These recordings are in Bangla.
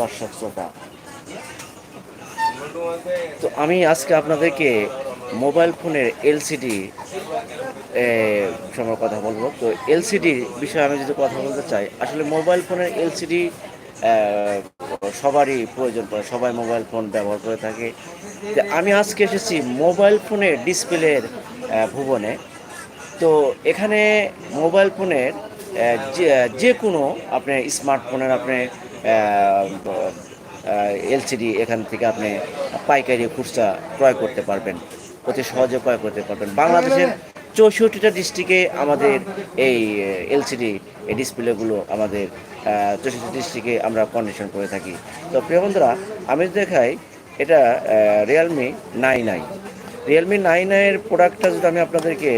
দর্শক শ্রোতা। তো আমি আজকে আপনাদেরকে মোবাইল ফোনের এলসিডি সময় কথা বলব। তো এলসিডি বিষয়ে আমি যদি কথা বলতে চাই, আসলে মোবাইল ফোনের এলসিডি সবারই প্রয়োজন পড়ে, সবাই মোবাইল ফোন ব্যবহার করে থাকে। আমি আজকে এসেছি মোবাইল ফোনের ডিসপ্লের ভুবনে। তো এখানে মোবাইল ফোনের যে কোনো আপনার স্মার্টফোনের, আপনি এলসিডি এখান থেকে আপনি পাইকারি খুচরা ক্রয় করতে পারবেন, অতি সহজে ক্রয় করতে পারবেন। বাংলাদেশের চৌষট্টিটা ডিস্ট্রিক্টে আমাদের এই এলসিডি ডিসপ্লেগুলো আমাদের চৌষট্টি ডিস্ট্রিক্টে আমরা কন্ডিশন করে থাকি। তো প্রিয় বন্ধুরা, আমি দেখাই, এটা Realme nine I Realme nine আইয়ের প্রোডাক্টটা যদি আমি আপনাদেরকে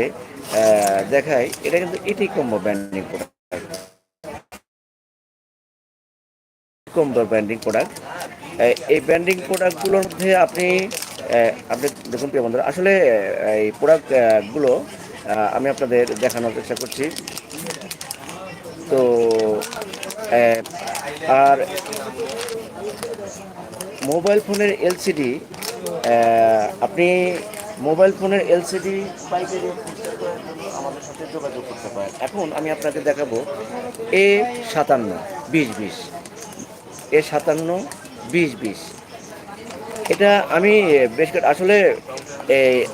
দেখাই, এটা কিন্তু এটি combo branding product combo branding product এই ব্র্যান্ডিং প্রোডাক্টগুলোর মধ্যে আপনি আপনি দেখুন প্রিয় বন্ধুরা, আসলে এই প্রোডাক্টগুলো আমি আপনাদের দেখানোর চেষ্টা করছি। তো আর মোবাইল ফোনের এলসিডি আপনি মোবাইল ফোনের এলসিডি আমাদের সাথে যোগাযোগ করতে পারেন। এখন আমি আপনাকে দেখাবো এ সাতান্ন, বিশ বিশ। এ সাতান্ন, বিশ বিশ। এটা আমি বেশ আসলে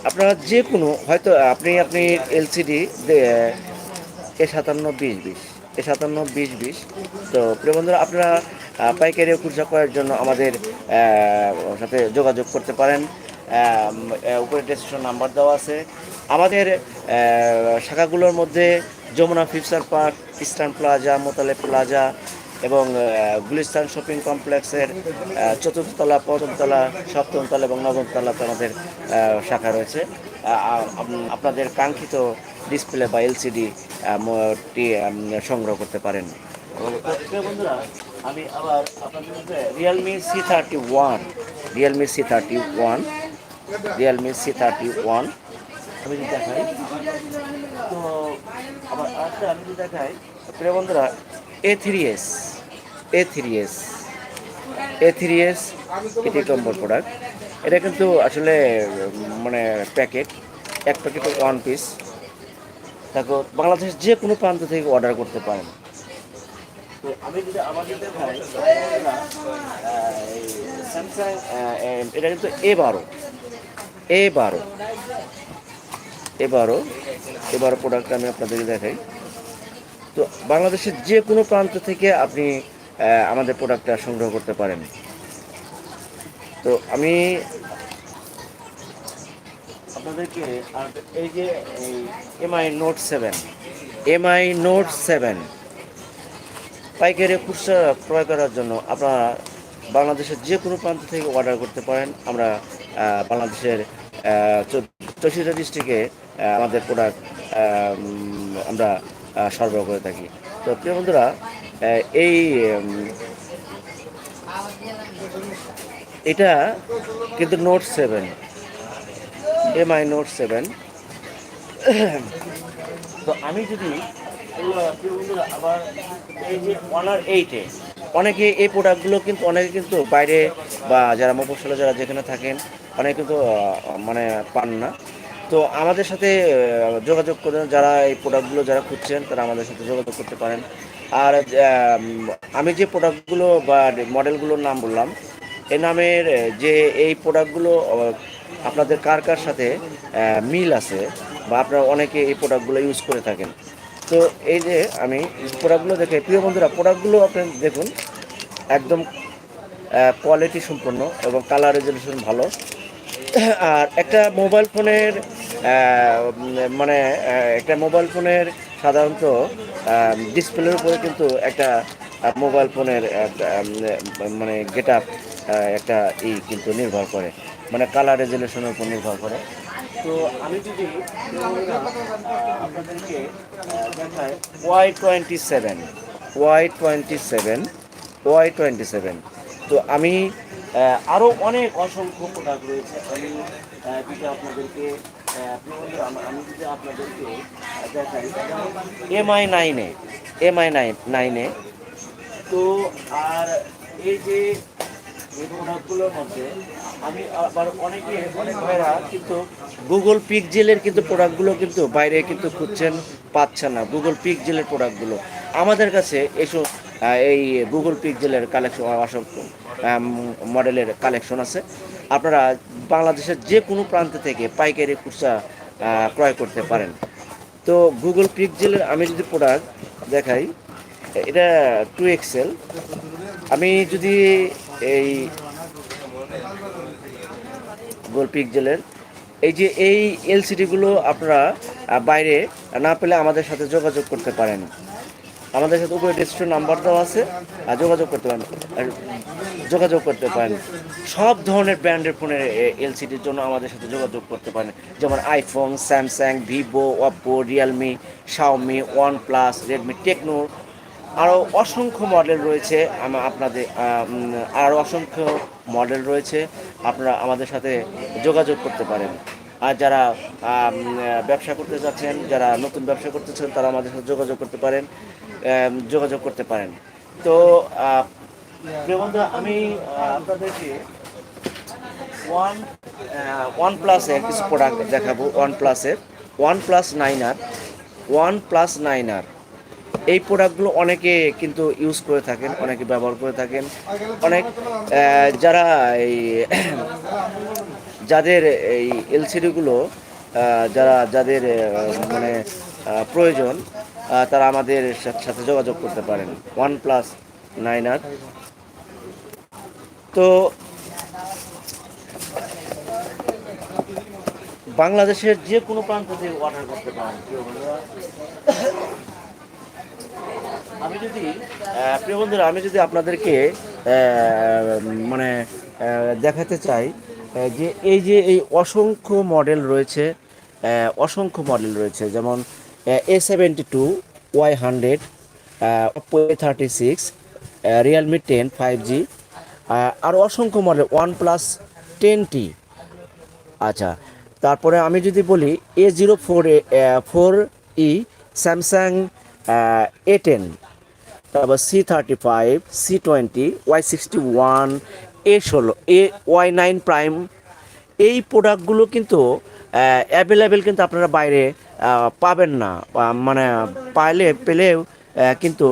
আপনারা যে কোনো হয়তো আপনি আপনি এলসিডি এ সাতান্ন, বিশ বিশ, এ সাতান্ন, বিশ বিশ। তো, প্রিয় বন্ধুরা, আপনারা পাইকারি খুচরা করার জন্য আমাদের সাথে যোগাযোগ করতে পারেন। উপরে ডেসক্রিপশন নাম্বার দেওয়া আছে। আমাদের শাখাগুলোর মধ্যে Jamuna future park eastern plaza Motalib plaza এবং গুলিস্তান শপিং কমপ্লেক্সের আহ, চতুর্থ তলা পঞ্চম তলা সপ্তম তলা এবং নবম তলাতে আমাদের শাখা রয়েছে। আপনাদের কাঙ্ক্ষিত ডিসপ্লে বা এলসিডি টি সংগ্রহ করতে পারেন। বন্ধুরা আমি আবার আপনাদের Realme C thirty one Realme C thirty one Realme C thirty one আমি যদি দেখাই তো আবার আরেকটা আমি যদি দেখাই প্রিয় বন্ধুরা A three S A three S A three S এটি কম্বল প্রোডাক্ট এটা কিন্তু আসলে মানে প্যাকেট এক প্যাকেট ওয়ান পিস তারপর বাংলাদেশের যে কোনো প্রান্ত থেকে অর্ডার করতে পারেন। স্যামসাং এটা কিন্তু এ বারো এ বারো এ বারো এ বারো প্রোডাক্ট আমি আপনাদেরকে দেখাই। তো বাংলাদেশের যে কোনো প্রান্ত থেকে আপনি আমাদের প্রোডাক্টটা সংগ্রহ করতে পারেন। তো আমি আপনাদেরকে এই যে Mi note seven Mi note seven পাইকারি খুচরা ক্রয় করার জন্য আপনারা বাংলাদেশের যে কোনো প্রান্ত থেকে অর্ডার করতে পারেন। আমরা বাংলাদেশের চৌষট্টি ডিস্ট্রিক্টে আমাদের প্রোডাক্ট আমরা সরবরাহ করে থাকি। তো প্রিয় বন্ধুরা এই এটা কিন্তু note seven Mi note seven তো আমি যদি আবার এইটে অনেকে এই প্রোডাক্টগুলো কিন্তু, অনেকে কিন্তু বাইরে বা যারা মফসলে যারা যেখানে থাকেন, অনেকে কিন্তু মানে পান না। তো আমাদের সাথে যোগাযোগ করে যারা এই প্রোডাক্টগুলো যারা খুঁজছেন, তারা আমাদের সাথে যোগাযোগ করতে পারেন। আর, আমি যে প্রোডাক্টগুলো বা মডেলগুলোর নাম বললাম, এ নামের যে এই প্রোডাক্টগুলো আপনাদের কার কার সাথে মিল আছে বা আপনারা অনেকে এই প্রোডাক্টগুলো ইউজ করে থাকেন। তো এই যে আমি প্রোডাক্টগুলো দেখে, প্রিয় বন্ধুরা প্রোডাক্টগুলো আপনি দেখুন, একদম কোয়ালিটি সম্পন্ন এবং কালার রেজলিউশন ভালো। আর একটা মোবাইল ফোনের মানে একটা মোবাইল ফোনের সাধারণত ডিসপ্লের উপরে কিন্তু একটা মোবাইল ফোনের মানে গেট আপ একটা ই কিন্তু নির্ভর করে। মানে কালার রেজলিউশনের উপর নির্ভর করে। তো আমি যদি আপনাদেরকে দেখাই Y twenty seven Y twenty seven Y twenty seven তো আমি আরও অনেক অসংখ্য প্রোডাক্ট রয়েছে। আমি যদি আপনাদেরকে আমি যদি আপনাদেরকে দেখাই। এমআই নাইনে এমআই নাইন নাইনে তো, আর এই যে, এই প্রোডাক্টগুলোর মধ্যে, আমি আবার অনেকে, অনেক ভাইরা কিন্তু গুগল পিকজেলের কিন্তু প্রোডাক্টগুলো কিন্তু বাইরে কিন্তু খুঁজছেন, পাচ্ছেন না গুগল পিকজেলের প্রোডাক্টগুলো। আমাদের কাছে এসব এই গুগল পিকজেলের কালেকশন অসংখ্য মডেলের কালেকশন আছে। আপনারা বাংলাদেশের যে কোনো প্রান্ত থেকে পাইকারি আহ, ক্রয় করতে পারেন। তো গুগল পিকজেলের আমি যদি প্রোডাক্ট দেখাই এটা টু এক্সেল আমি যদি এই গুগল পিকজেলের এই যে এই এলসিডিগুলো আপনারা বাইরে না পেলে আমাদের সাথে যোগাযোগ করতে পারেন। আমাদের সাথে উপরে ডিস্ট্রিক্ট নাম্বার দেওয়া আছে যোগাযোগ করতে পারেন। যোগাযোগ করতে পারেন। সব ধরনের ব্র্যান্ডের ফোনের এলসিডির জন্য আমাদের সাথে যোগাযোগ করতে পারেন। যেমন iPhone, Samsung, Vivo, Oppo, Realme, Xiaomi one plus Redmi, Tecno. আরও অসংখ্য মডেল রয়েছে। আপনাদের আরও অসংখ্য মডেল রয়েছে। আপনারা আমাদের সাথে যোগাযোগ করতে পারেন। আর যারা ব্যবসা করতে যাচ্ছেন, যারা নতুন ব্যবসা করতে চান তারা আমাদের সাথে যোগাযোগ করতে পারেন যোগাযোগ করতে পারেন। তো বন্ধু আমি আপনাদেরকে ওয়ান ওয়ান প্লাসের কিছু প্রোডাক্ট দেখাবো। ওয়ান প্লাসের one plus nine R one plus nine R এই প্রোডাক্টগুলো অনেকে কিন্তু ইউজ করে থাকেন, অনেকে ব্যবহার করে থাকেন। অনেক যারা এই, যাদের এই এলসিডিগুলো যারা, যাদের মানে প্রয়োজন তারা আমাদের সাথে যোগাযোগ করতে পারেন। ওয়ান প্লাস নাইন আর তো বাংলাদেশের যে কোনো প্রান্ত থেকে অর্ডার করতে পারেন আমি যদি প্রিয় বন্ধুরা, আমি যদি আপনাদেরকে মানে দেখাতে চাই যে এই যে এই অসংখ্য মডেল রয়েছে অসংখ্য মডেল রয়েছে, যেমন A seventy two Y hundred thirty six Realme ten five G আর অসংখ্য মডেল ওয়ান প্লাস টেনটি আচ্ছা তারপরে আমি যদি বলি A zero four A four E Samsung A ten তারপর C thirty five C twenty Y sixty one A ষোলো এ ওয়াই নাইন প্রাইম এই প্রোডাক্টগুলো কিন্তু অ্যাভেলেবেল কিন্তু আপনারা বাইরে পাবেন না। মানে পাইলে, পেলেও কিন্তু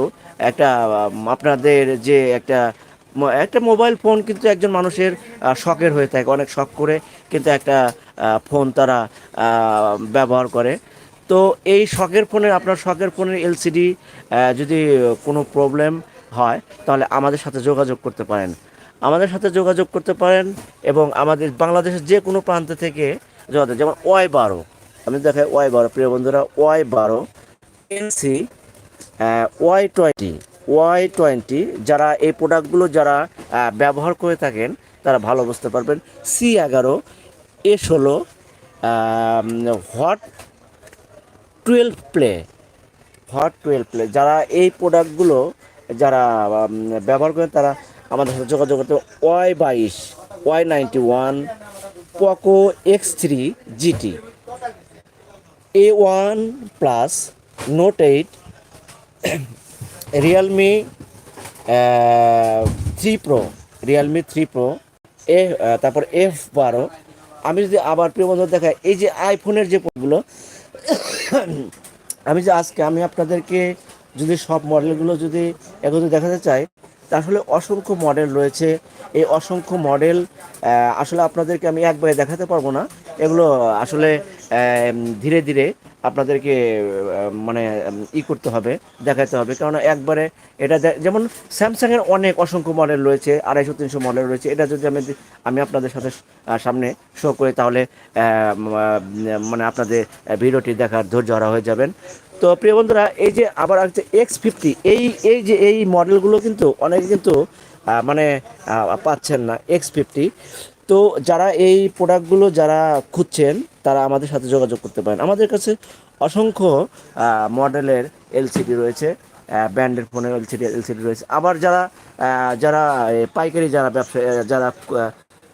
একটা আপনাদের যে একটা একটা মোবাইল ফোন কিন্তু একজন মানুষের শখের হয়ে থাকে। অনেক শখ করে কিন্তু একটা ফোন তারা ব্যবহার করে। তো এই শখের ফোনে আপনার শখের ফোনের এলসিডি যদি কোনো প্রবলেম হয়, তাহলে আমাদের সাথে যোগাযোগ করতে পারেন। আমাদের সাথে যোগাযোগ করতে পারেন এবং আমাদের বাংলাদেশের যে কোনো প্রান্ত থেকে যোগাযোগ, যেমন ওয়াই বারো। আমি দেখাই ওয়াই বারো, প্রিয় বন্ধুরা ওয়াই বারো NC Y twenty Y twenty যারা এই প্রোডাক্টগুলো যারা ব্যবহার করে থাকেন, তারা ভালো বুঝতে পারবেন। সি এগারো এ ষোলো hot twelve play hot twelve play যারা এই প্রোডাক্টগুলো যারা ব্যবহার করেন, তারা আমাদের সাথে যোগাযোগ করতে ওয়াই বাইশ Y ninety one Poco X three GT A one plus note eight Realme three pro Realme three pro A, তারপর এফ বারো আমি যদি আবার প্রিয় বন্ধু দেখাই, এই যে আইফোনের যে ফোনগুলো আমি যে আজকে আমি আপনাদেরকে যদি সব মডেলগুলো যদি একত্রে দেখাতে চাই তা আসলে অসংখ্য মডেল রয়েছে। এই অসংখ্য মডেল আসলে আপনাদেরকে আমি একবারে দেখাতে পারব না। এগুলো আসলে ধীরে ধীরে আপনাদেরকে মানে ই করতে হবে দেখাতে হবে। কারণ একবারে এটা যেমন স্যামসাংয়ের অনেক অসংখ্য মডেল রয়েছে, আড়াইশো, তিনশো মডেল রয়েছে। এটা যদি আমি আমি আপনাদের সাথে সামনে শো করি, তাহলে মানে আপনাদের ভিডিওটি দেখার ধৈর্য হারা হয়ে যাবেন। তো প্রিয় বন্ধুরা, এই যে আবার আছে এক্স ফিফটি এই এই যে, এই মডেলগুলো কিন্তু অনেকে কিন্তু মানে পাচ্ছেন না এক্স ফিফটি তো যারা এই প্রোডাক্টগুলো যারা খুঁজছেন, তারা আমাদের সাথে যোগাযোগ করতে পারেন। আমাদের কাছে অসংখ্য মডেলের এলসিডি রয়েছে ব্র্যান্ডের ফোনের এলসিডি এলসিডি রয়েছে। আবার যারা যারা পাইকারি যারা ব্যবসায়ী যারা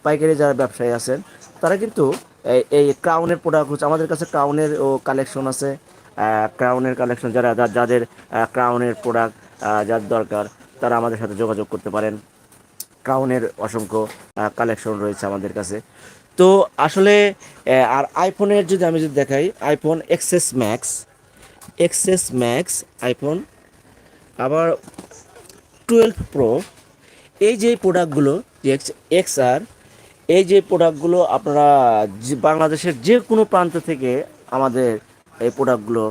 পাইকারি যারা ব্যবসায়ী আছেন, তারা কিন্তু এই- ক্রাউনের প্রোডাক্ট হচ্ছে আমাদের কাছে ক্রাউনের ও কালেকশন আছে ক্রাউনের কালেকশন যারা, যাদের ক্রাউনের প্রোডাক্ট যার দরকার, তারা আমাদের সাথে যোগাযোগ করতে পারেন। ক্রাউনের অসংখ্য কালেকশন রয়েছে আমাদের কাছে। তো আসলে আর আইফোনের যদি আমি যদি দেখাই iPhone XS Max XS Max iPhone আবার টুয়েলভ প্রো এই যে প্রোডাক্টগুলো এক্স এক্স আর এই যে প্রোডাক্টগুলো আপনারা বাংলাদেশের যে কোনো প্রান্ত থেকে আমাদের এই প্রোডাক্টগুলো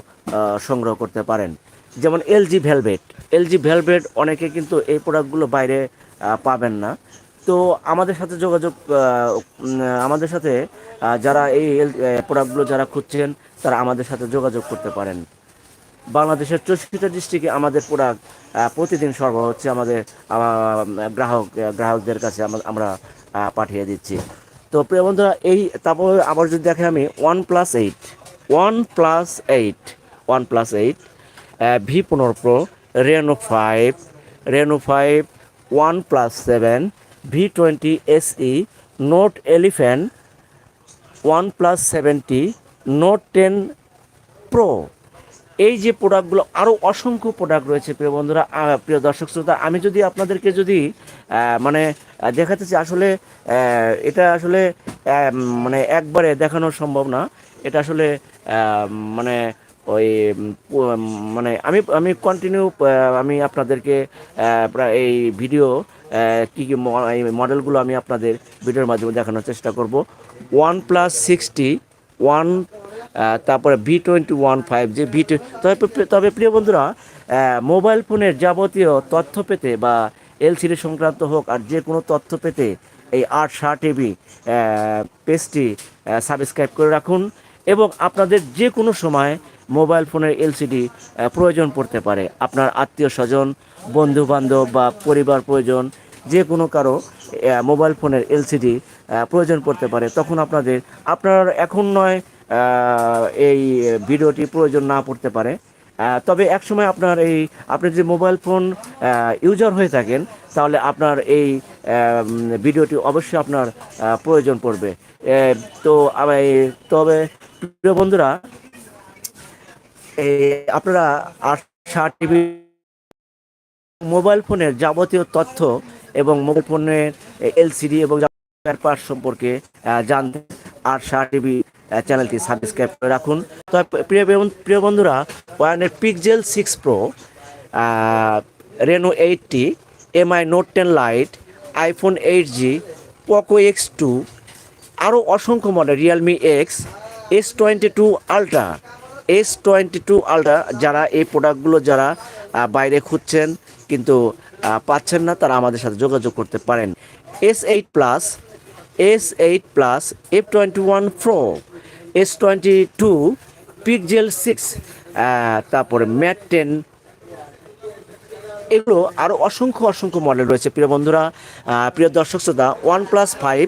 সংগ্রহ করতে পারেন। যেমন এলজি ভেলভেট এলজি ভেলভেট অনেকে কিন্তু এই প্রোডাক্টগুলো বাইরে পাবেন না। তো আমাদের সাথে যোগাযোগ আমাদের সাথে যারা এই প্রোডাক্টগুলো যারা খুঁজছেন, তারা আমাদের সাথে যোগাযোগ করতে পারেন। বাংলাদেশের চৌষট্টিটা ডিস্ট্রিক্টে আমাদের প্রোডাক্ট প্রতিদিন সরবরাহ হচ্ছে আমাদের গ্রাহক, গ্রাহকদের কাছে আমা- আমরা পাঠিয়ে দিচ্ছি। তো প্রিয় বন্ধুরা, এই, তারপর আবার যদি দেখে আমি one plus eight one plus eight one plus eight V পনেরো pro Reno five Reno five one plus seven V twenty SE note elephant one plus seventy note ten pro এই যে প্রোডাক্টগুলো আরও অসংখ্য প্রোডাক্ট রয়েছে, প্রিয় বন্ধুরা প্রিয় দর্শক শ্রোতা, আমি যদি আপনাদেরকে যদি মানে দেখাতে চাই, আসলে এটা আসলে মানে একবারে দেখানো সম্ভব না। এটা আসলে মানে ওই মানে আমি আমি কন্টিনিউ আমি আপনাদেরকে এই ভিডিও কী কী মডেলগুলো আমি আপনাদের ভিডিওর মাধ্যমে দেখানোর চেষ্টা করব। ওয়ান প্লাস সিক্সটি ওয়ান তারপরে ভি টোয়েন্টি ওয়ান ফাইভ যে ভি তবে তবে প্রিয় বন্ধুরা মোবাইল ফোনের যাবতীয় তথ্য পেতে বা এলসিডি সংক্রান্ত হোক আর যে কোনো তথ্য পেতে এই আট ষাট এবি পেজটি সাবস্ক্রাইব করে রাখুন। এবং আপনাদের যে কোনো সময় মোবাইল ফোনের এলসিডি প্রয়োজন পড়তে পারে। আপনার আত্মীয় স্বজন বন্ধু বান্ধব বা পরিবার প্রয়োজন, যে কোনো কারও মোবাইল ফোনের এলসিডি প্রয়োজন পড়তে পারে। তখন আপনাদের, আপনার এখন নয় এই ভিডিওটি প্রয়োজন না পড়তে পারে। তবে একসময় আপনার এই, আপনি যদি মোবাইল ফোন ইউজার হয়ে থাকেন, তাহলে আপনার এই ভিডিওটি অবশ্যই আপনার প্রয়োজন পড়বে। তো তবে প্রিয় বন্ধুরা এই আপনারা আশা টিভি মোবাইল ফোনের যাবতীয় তথ্য এবং মোবাইল ফোনের এলসিডি এবং পার্ট সম্পর্কে জানতে আর শাহ টিভি চ্যানেলটি সাবস্ক্রাইব করে রাখুন। তো প্রিয় প্রিয় বন্ধুরা ওয়ানের Pixel six pro Reno eighty Mi note ten lite iPhone eight G Poco X two আরও অসংখ্য model Realme X S twenty two ultra S twenty two ultra যারা এই প্রোডাক্টগুলো যারা বাইরে খুঁজছেন কিন্তু পাচ্ছেন না, তারা আমাদের সাথে যোগাযোগ করতে পারেন। S eight plus S eight plus F twenty one pro S twenty two Pixel six তারপরে ম্যাট টেন এগুলো আরও অসংখ্য অসংখ্য মডেল রয়েছে। প্রিয় বন্ধুরা প্রিয় দর্শক শ্রোতা one plus five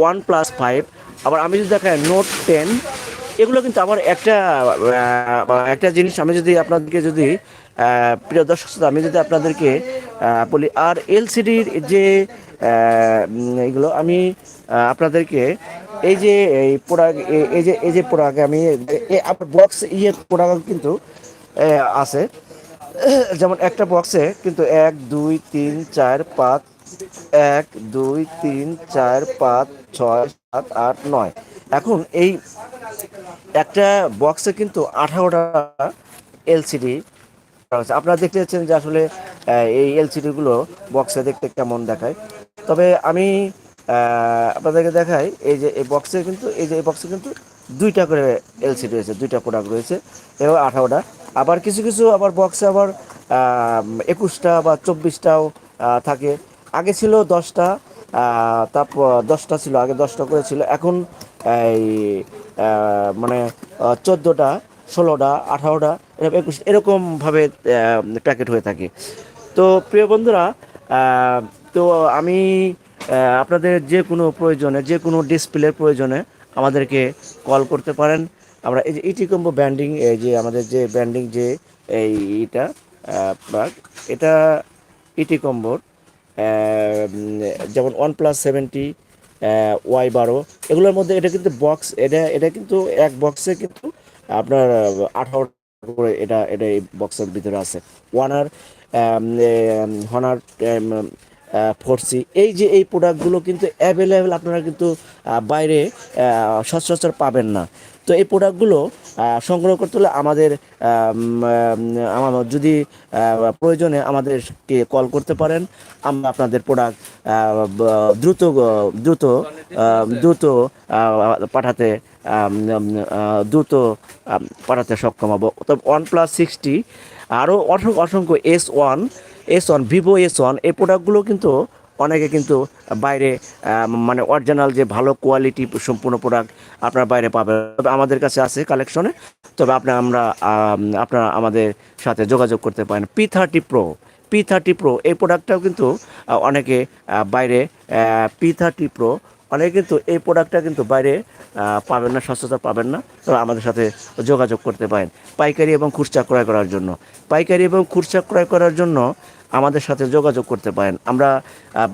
one plus five আবার আমি যদি দেখাই নোট টেন এগুলো কিন্তু আমার একটা একটা জিনিস, আমি যদি আপনাদেরকে যদি প্রিয় দর্শক আমি যদি আপনাদেরকে বলি, আর এলসিডির যে এগুলো, আমি আপনাদেরকে, এই যে, এই প্রোডাক্ট এই যে এই যে প্রোডাক্ট আমি বক্স ইয়ে প্রোডাক্ট কিন্তু আছে। যেমন একটা বক্সে কিন্তু এক, দুই, তিন, চার, পাঁচ, এক, দুই, তিন, চার, পাঁচ, ছয়, সাত, আট, নয়। এখন এই একটা বক্সে কিন্তু আঠারোটা এলসিডি আপনারা দেখতে পাচ্ছেন যে আসলে এই এলসিডিগুলো বক্সে দেখতে কেমন দেখায়। তবে আমি আপনাদেরকে দেখাই, এই যে এই বক্সে কিন্তু, এই যে এই বক্সে কিন্তু দুইটা করে এলসিডি রয়েছে, দুইটা প্রোডাক্ট রয়েছে, এবং আঠারোটা। আবার কিছু কিছু আবার বক্সে আবার একুশটা বা চব্বিশটাও থাকে। আগে ছিল দশটা তারপর দশটা ছিল, আগে দশটা করে ছিল। এখন, এই মানে চোদ্দোটা, ষোলোটা, আঠারোটা, এরকম একুশ, এরকমভাবে প্যাকেট হয়ে থাকে। তো প্রিয় বন্ধুরা তো আমি আপনাদের যে কোনো প্রয়োজনে, যে কোনো ডিসপ্লের প্রয়োজনে আমাদেরকে কল করতে পারেন। আমরা এই যে ইটি কম্বো ব্যান্ডিং এই যে আমাদের যে ব্যান্ডিং যে এই এটা প্লাগ এটা ইটি কম্বোর যেমন ওয়ান প্লাস সেভেন্টি ওয়াই বারো। এগুলোর মধ্যে এটা কিন্তু বক্স এটা এটা কিন্তু এক বক্সে কিন্তু আপনার আঠারো করে এটা এটা এই বক্সের ভিতরে আছে। ওয়ানার হনার ফোর সি এই যে এই প্রোডাক্টগুলো কিন্তু অ্যাভেলেবেল আপনারা কিন্তু বাইরে সচরাচর পাবেন না। তো এই প্রোডাক্টগুলো সংগ্রহ করতে হলে আমাদের আম, আম, আমার যদি প্রয়োজনে আমাদেরকে কল করতে পারেন আমরা আপনাদের প্রোডাক্ট দ্রুত দ্রুত দ্রুত পাঠাতে দ্রুত পাঠাতে সক্ষম হব। তবে ওয়ান প্লাস সিক্সটি আরও অসংখ্য অসংখ্য S one S one Vivo S one এই প্রোডাক্টগুলো কিন্তু অনেকে কিন্তু বাইরে মানে অরিজিনাল যে ভালো কোয়ালিটি সম্পূর্ণ প্রোডাক্ট আপনার বাইরে পাবেন। তবে আমাদের কাছে আছে কালেকশনে তবে আপনার আমরা আপনার আমাদের সাথে যোগাযোগ করতে পারেন। P thirty pro P thirty pro এই প্রোডাক্টটাও কিন্তু অনেকে বাইরে পি থার্টি প্রো অনেকে কিন্তু এই প্রোডাক্টটা কিন্তু বাইরে পাবেন না সস্তা পাবেন না। তবে আমাদের সাথে যোগাযোগ করতে পারেন। পাইকারি এবং খুচরা ক্রয় করার জন্য। পাইকারি এবং খুচরা ক্রয় করার জন্য আমাদের সাথে যোগাযোগ করতে পারেন। আমরা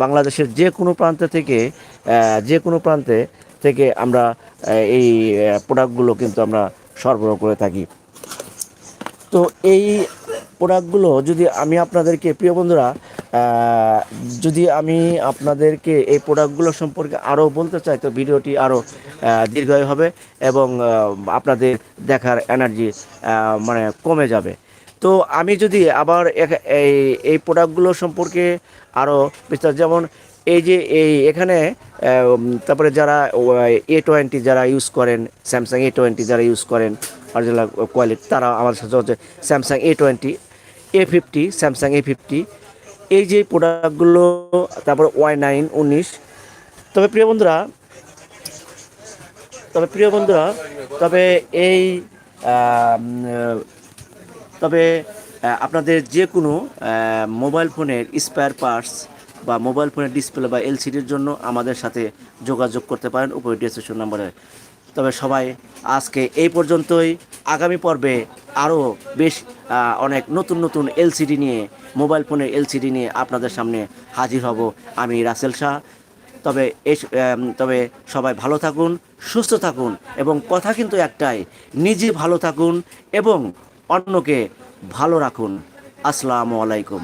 বাংলাদেশের যে কোনো প্রান্ত থেকে যে কোনো প্রান্তে থেকে আমরা এই প্রোডাক্টগুলো কিন্তু আমরা সরবরাহ করে থাকি। তো এই প্রোডাক্টগুলো যদি আমি আপনাদেরকে, প্রিয় বন্ধুরা যদি আমি আপনাদেরকে এই প্রোডাক্টগুলো সম্পর্কে আরও বলতে চাই, তো ভিডিওটি আরও দীর্ঘায়ু হবে এবং আপনাদের দেখার এনার্জি মানে কমে যাবে। তো আমি যদি আবার এই এই প্রোডাক্টগুলো সম্পর্কে আরও বিস্তার যেমন এই যে এই এখানে তারপরে যারা এ টোয়েন্টি যারা ইউজ করেন স্যামসাং এ টোয়েন্টি যারা ইউজ করেন অরিজিনাল কোয়ালিটি, তারা আমার সাথে হচ্ছে Samsung A twenty A fifty Samsung A fifty এই যে প্রোডাক্টগুলো তারপর ওয়াই নাইন উনিশ। তবে প্রিয় বন্ধুরা, তবে প্রিয় বন্ধুরা, তবে এই তবে আপনাদের যে কোনো মোবাইল ফোনের স্পেয়ার পার্টস বা মোবাইল ফোনের ডিসপ্লে বা এলসিডির জন্য আমাদের সাথে যোগাযোগ করতে পারেন। উপরে ডিসক্রিপশন নম্বরে তবে সবাই আজকে এই পর্যন্তই। আগামী পর্বে আরও বেশ অনেক নতুন নতুন এলসিডি নিয়ে, মোবাইল ফোনের এলসিডি নিয়ে আপনাদের সামনে হাজির হব আমি রাসেল শাহ। তবে তবে সবাই ভালো থাকুন, সুস্থ থাকুন এবং কথা কিন্তু একটাই, নিজে ভালো থাকুন এবং অন্যকে ভালো রাখুন। আসসালামু আলাইকুম।